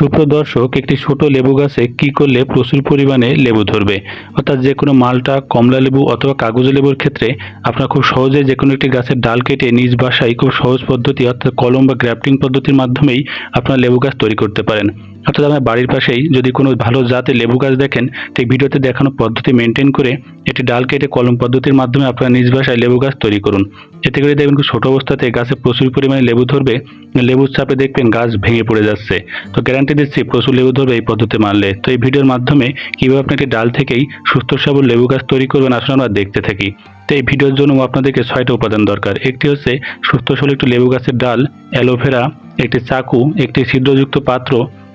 সুপ্রদর্শক, একটি ছোট লেবু গাছে কি করলে প্রচুর পরিমাণে লেবু ধরবে? অর্থাৎ যে কোনো মালটা, কমলা লেবু অথবা কাগজ লেবুর ক্ষেত্রে আপনারা খুব সহজে যে কোনো একটি গাছের ডাল কেটে নিজ বাসায় খুব সহজ পদ্ধতি, অর্থাৎ কলম বা গ্রাফটিং পদ্ধতির মাধ্যমেই আপনারা লেবু গাছ তৈরি করতে পারেন। অর্থাৎ আমার বাড়ির পাশেই যদি কোনো ভালো জাতের লেবু গাছ দেখেন ঠিক ভিডিওতে দেখানো পদ্ধতি মেনটেন করে একটি ডাল কেটে কলম পদ্ধতির মাধ্যমে আপনারা নিজ বাসায় লেবু গাছ তৈরি করুন। এতে করে দেখবেন খুব ছোট অবস্থাতে গাছে প্রচুর পরিমাণে লেবু ধরবে, লেবুর চাপে দেখবেন গাছ ভেঙে পড়ে যাচ্ছে। তো গ্যারান্টি দিচ্ছি, প্রচুর লেবু ধরবে এই পদ্ধতি মানলে তো এই ভিডিওর মাধ্যমে কীভাবে আপনি একটি ডাল থেকেই সুস্থ সবল লেবু গাছ তৈরি করবেন আসলে আমরা দেখতে থাকি। তো এই ভিডিওর জন্য আপনাদেরকে ছয়টা উপাদান দরকার। একটি হচ্ছে সুস্থ সবল একটি লেবু গাছের ডাল, অ্যালোভেরা, একটি চাকু, একটি ছিদ্রযুক্ত পাত্র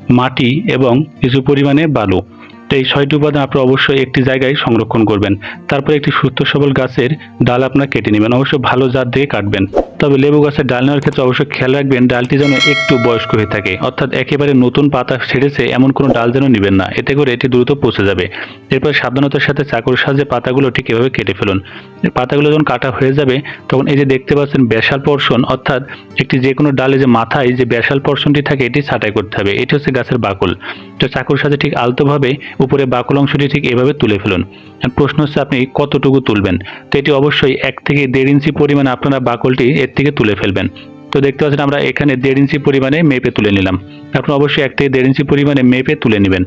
মাটি এবং কিছু পরিমাণে বালু। তো এই ছয়টি উপাদান আপনি অবশ্যই একটি জায়গায় সংরক্ষণ করবেন। তারপরে একটি সুস্থ সবল গাছের ডাল আপনার কেটে নেবেন। অবশ্যই ভালো জাত দিয়ে কাটবেন। তবে লেবু গাছের ডাল নেওয়ার ক্ষেত্রে অবশ্যই খেয়াল রাখবেন, ডালটি যেন একটু বয়স্ক হয়ে থাকে। অর্থাৎ একেবারে নতুন পাতা ছেড়েছে, এমন কোনো ডাল যেন নেবেন না। এতে করে এটি দ্রুত পচে যাবে। এরপর সাবধানতার সাথে চাকুর সাহায্যে পাতাগুলো ঠিক এভাবে কেটে ফেলুন। পাতাগুলো যখন কাটা হয়ে যাবে, তখন এই যে দেখতে পাচ্ছেন ব্যাসাল পর্ষণ অর্থাৎ একটি যে কোনো ডালে যে মাথায় যে ব্যাসাল পর্ষণটি থাকে, এটি ছাঁটাই করতে হবে। এটি হচ্ছে গাছের বাকল। তো চাকুর সাথে ঠিক আলতোভাবে উপরে বাকল অংশটি ঠিক এভাবে তুলে ফেলুন। প্রশ্ন হচ্ছে আপনি কতটুকু তুলবেন? তো এটি অবশ্যই এক থেকে দেড় ইঞ্চি পরিমাণ আপনারা বাকলটি এর থেকে তুলে ফেলবেন। তো দেখতে পাচ্ছেন আমরা এখানে দেড় ইঞ্চি পরিমাণে মেপে তুলে নিলাম। আপনি অবশ্যই এক থেকে দেড় ইঞ্চি পরিমাণে মেপে তুলে নেবেন।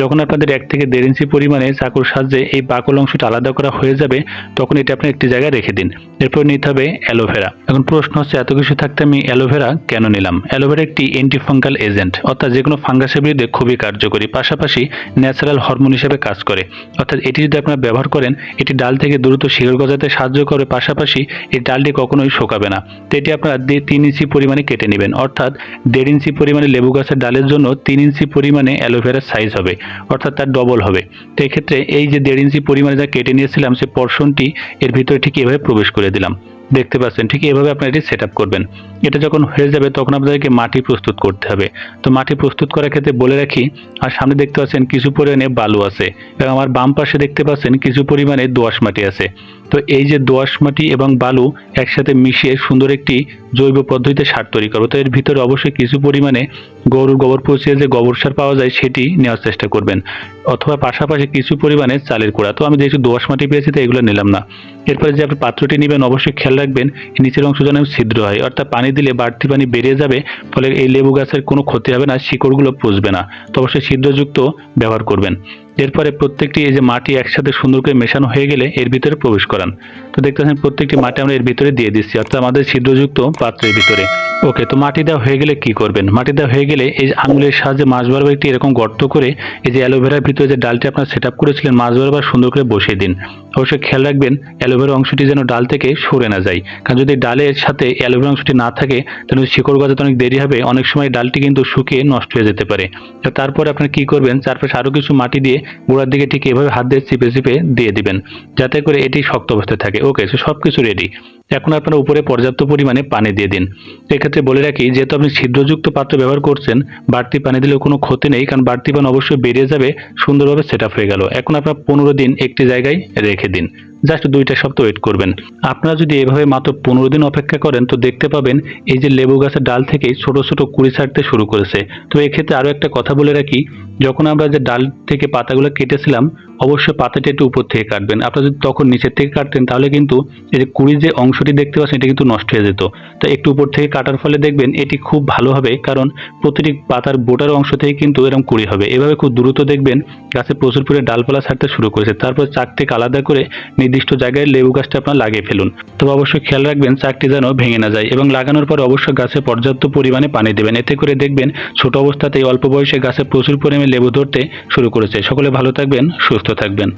যখন আপনাদের এক থেকে দেড় ইঞ্চি পরিমাণে চাকুর সাহায্যে এই বাকল অংশটা আলাদা করা হয়ে যাবে, তখন এটা আপনি একটি জায়গায় রেখে দিন। এরপর নিতে হবে অ্যালোভেরা। এখন প্রশ্ন হচ্ছে, এত কিছু থাকতে আমি অ্যালোভেরা কেন নিলাম? অ্যালোভেরা একটি অ্যান্টিফাঙ্গাল এজেন্ট অর্থাৎ যে কোনো ফাঙ্গাসের বিরুদ্ধে খুবই কার্যকরী, পাশাপাশি ন্যাচারাল হরমোন হিসেবে কাজ করে। অর্থাৎ এটি যদি আপনারা ব্যবহার করেন, এটি ডাল থেকে দ্রুত শিকড় গজাতে সাহায্য করে পাশাপাশি এই ডালটি কখনোই শোকাবে না। তো এটি আপনারা দিয়ে তিন ইঞ্চি পরিমাণে কেটে নেবেন। অর্থাৎ দেড় ইঞ্চি পরিমাণে লেবু গাছের ডালের জন্য তিন ইঞ্চি পরিমাণে অ্যালোভেরার সাইজ হবে। অর্থাৎ তার ডবল হবে। তো এক্ষেত্রে এই যে দেড় ইঞ্চি পরিমাণে যা কেটে নিয়েছিলাম, সে পর্ষণটি এর ভিতরে ঠিক এভাবে প্রবেশ করে দিলাম। দেখতে পাচ্ছেন, ঠিক এভাবে আপনারা এটি সেট করবেন। এটা যখন হয়ে যাবে তখন আপনাদেরকে মাটি প্রস্তুত করতে হবে। তো মাটি প্রস্তুত করার ক্ষেত্রে বলে রাখি, আর সামনে দেখতে পাচ্ছেন কিছু পরিমাণে বালু আছে এবং আমার বাম পাশে দেখতে পাচ্ছেন কিছু পরিমাণে দোআঁশ মাটি আছে। তো এই যে দোআঁশ মাটি এবং বালু একসাথে মিশিয়ে সুন্দর একটি জৈব পদ্ধতিতে সার তৈরি করব। তো এর ভিতরে অবশ্যই কিছু পরিমাণে গরুর গোবর পচিয়ে যে গোবর সার পাওয়া যায় সেটি নেওয়ার চেষ্টা করবেন। অথবা পাশাপাশি কিছু পরিমাণে চালের কুড়া তো আমি যেহেতু দোআঁশ মাটি পেয়েছি তো এগুলো নিলাম না। এরপরে যে আপনি পাত্রটি নেবেন, অবশ্যই খেয়াল রাখবেন, নিচের অংশ যেন ছিদ্র হয়। অর্থাৎ পানি দিলে বাড়তি পানি বেড়ে যাবে, ফলে এই লেবু গাছের কোনো ক্ষতি হবে না, শিকড়গুলো পচবে না। তো অবশ্যই ছিদ্রযুক্ত ব্যবহার করবেন। এরপরে প্রত্যেকটি এই যে মাটি একসাথে সুন্দর করে মেশানো হয়ে গেলে এর ভিতরে প্রবেশ করান। তো দেখতে পাচ্ছেন, প্রত্যেকটি মাটি আমরা এর ভিতরে দিয়ে দিচ্ছি, অর্থাৎ আমাদের ছিদ্রযুক্ত পাত্রের ভিতরে। ওকে, তো মাটি দেওয়া হয়ে গেলে কি করবেন? মাটি দেওয়া হয়ে গেলে এই আঙুলের সাহায্যে মাছ বরাবর একটি এরকম গর্ত করে এই যে অ্যালোভেরার ভিতরে যে ডালটি আপনার সেট আপ করেছিলেন, মাছ বরাবর সুন্দর করে বসিয়ে দিন। অবশ্যই খেয়াল রাখবেন অ্যালোভেরা অংশটি যেন ডাল থেকে সরে না যায়। কারণ যদি ডালের সাথে অ্যালোভেরা অংশটি না থাকে, তাহলে শিকড় গজাতে অনেক দেরি হবে, অনেক সময় ডালটি কিন্তু শুকিয়ে নষ্ট হয়ে যেতে পারে। তারপরে আপনি কি করবেন, চারপাশে আরও কিছু মাটি দিয়ে গোড়ার দিকে ঠিক এভাবে হাত দিয়ে চিপে চিপে দিয়ে দিবেন, যাতে করে এটি শক্ত অবস্থায় থাকে। ওকে সো সব কিছু রেডি এখন আপনারা উপরে পর্যাপ্ত পরিমাণে পানি দিয়ে দিন। এক্ষেত্রে বলে রাখি, যেহেতু আপনি ছিদ্রযুক্ত পাত্র ব্যবহার করছেন, বাড়তি পানি দিলেও কোনো ক্ষতি নেই, কারণ বাড়তি পানি অবশ্যই বেরিয়ে যাবে, সুন্দরভাবে সেট হয়ে গেল। এখন আপনার পনেরো দিন একটি জায়গায় রেখে দিন। জাস্ট দুইটা সপ্তাহ ওয়েট করবেন। আপনারা যদি এভাবে মাত্র পনেরো দিন অপেক্ষা করেন, তো দেখতে পাবেন, এই যে লেবু গাছের ডাল থেকেই ছোট ছোট কুড়ি ছাড়তে শুরু করেছে। তো এক্ষেত্রে আরও একটা কথা বলে রাখি যখন আমরা যে ডাল থেকে পাতাগুলো কেটেছিলাম, অবশ্যই পাতাটা একটু উপর থেকে কাটবেন। আপনারা যদি তখন নিচের থেকে কাটতেন, তাহলে কিন্তু এই যে কুড়ি যে অংশটি দেখতে পাচ্ছেন, এটা কিন্তু নষ্ট হয়ে যেত। তো একটু উপর থেকে কাটার ফলে দেখবেন এটি খুব ভালো হবে, কারণ প্রতিটি পাতার বোটার অংশ থেকে কিন্তু এরকম কুড়ি হবে। এভাবে খুব দ্রুত দেখবেন গাছে প্রচুর পরিমাণে ডালপালা ছাড়তে শুরু করেছে। তারপর চাক থেকে আলাদা করে নির্দিষ্ট জায়গায় লেবু গাছটা আপনার লাগিয়ে ফেলুন। তবে অবশ্যই খেয়াল রাখবেন চাকটি যেন ভেঙে না যায় এবং লাগানোর পর অবশ্যই গাছে পর্যাপ্ত পরিমাণে পানি দেবেন। এতে করে দেখবেন ছোট অবস্থাতেই অল্প বয়সে গাছে প্রচুর পরিমাণে লেবু ধরতে শুরু করেছে। সকলে ভালো থাকবেন সুস্থ থাকবেন।